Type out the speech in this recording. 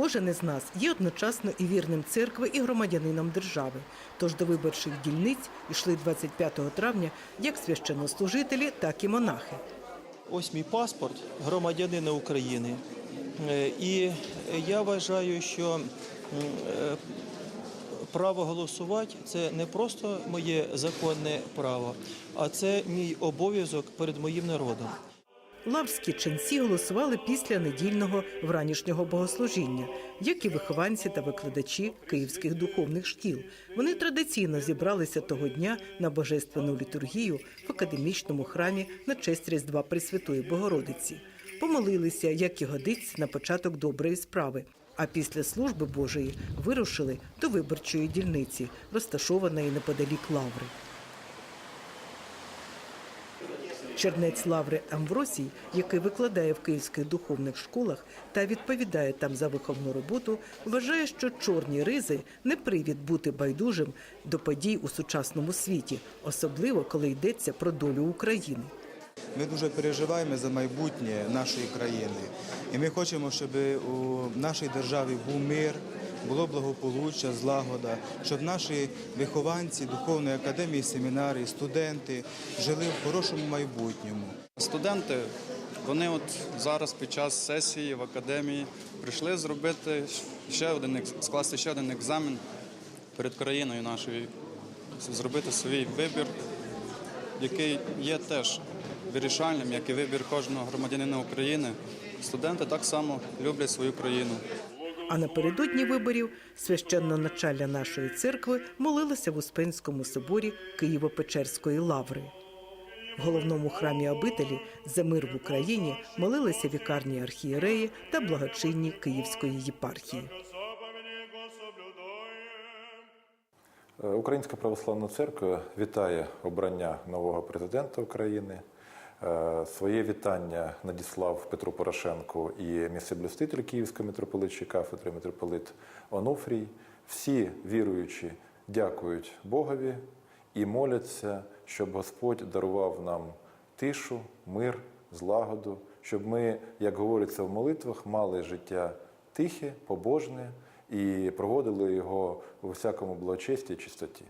Кожен із нас є одночасно і вірним церкви, і громадянином держави. Тож до виборчих дільниць йшли 25 травня як священнослужителі, так і монахи. Ось мій паспорт громадянина України. Е, І я вважаю, що е, право голосувати це не просто моє законне право, а це мій обов'язок перед моїм народом. Лаврські ченці голосували після недільного вранішнього богослужіння, як і вихованці та викладачі київських духовних шкіл. Вони традиційно зібралися того дня на божественну літургію в академічному храмі на честь Різдва Пресвятої Богородиці. Помолилися, як і годиться, на початок доброї справи. А після служби Божої вирушили до виборчої дільниці, розташованої неподалік лаври. Чернець Лаври Амвросій, який викладає в київських духовних школах та відповідає там за виховну роботу, вважає, що чорні ризи не привід бути байдужим до подій у сучасному світі, особливо коли йдеться про долю України. Ми дуже переживаємо за майбутнє нашої країни. І ми хочемо, щоб у нашій державі був мир, було благополуччя, злагода, щоб наші вихованці духовної академії, семінарії, студенти жили в хорошому майбутньому. Студенти, вони от зараз під час сесії в академії прийшли зробити ще один скласти ще один екзамен перед країною нашою, зробити свій вибір, який є теж вирішальним, як і вибір кожного громадянина України. Студенти так само люблять свою країну. А напередодні виборів священноначалля нашої церкви молилося в Успенському соборі Києво-Печерської лаври. В головному храмі обителі за мир в Україні молилися вікарні архієреї та благочинні Київської єпархії. Е, Українська православна церква вітає обрання нового президента України. Е, Своє вітання надіслав Петру Порошенку і місцеблюститель Київської митрополитчої кафедри митрополит Онуфрій. Всі віруючі дякують Богові і моляться, щоб Господь дарував нам тишу, мир, злагоду, щоб ми, як говориться в молитвах, мали життя тихе, побожне і проводили його у всякому благочесті і чистоті.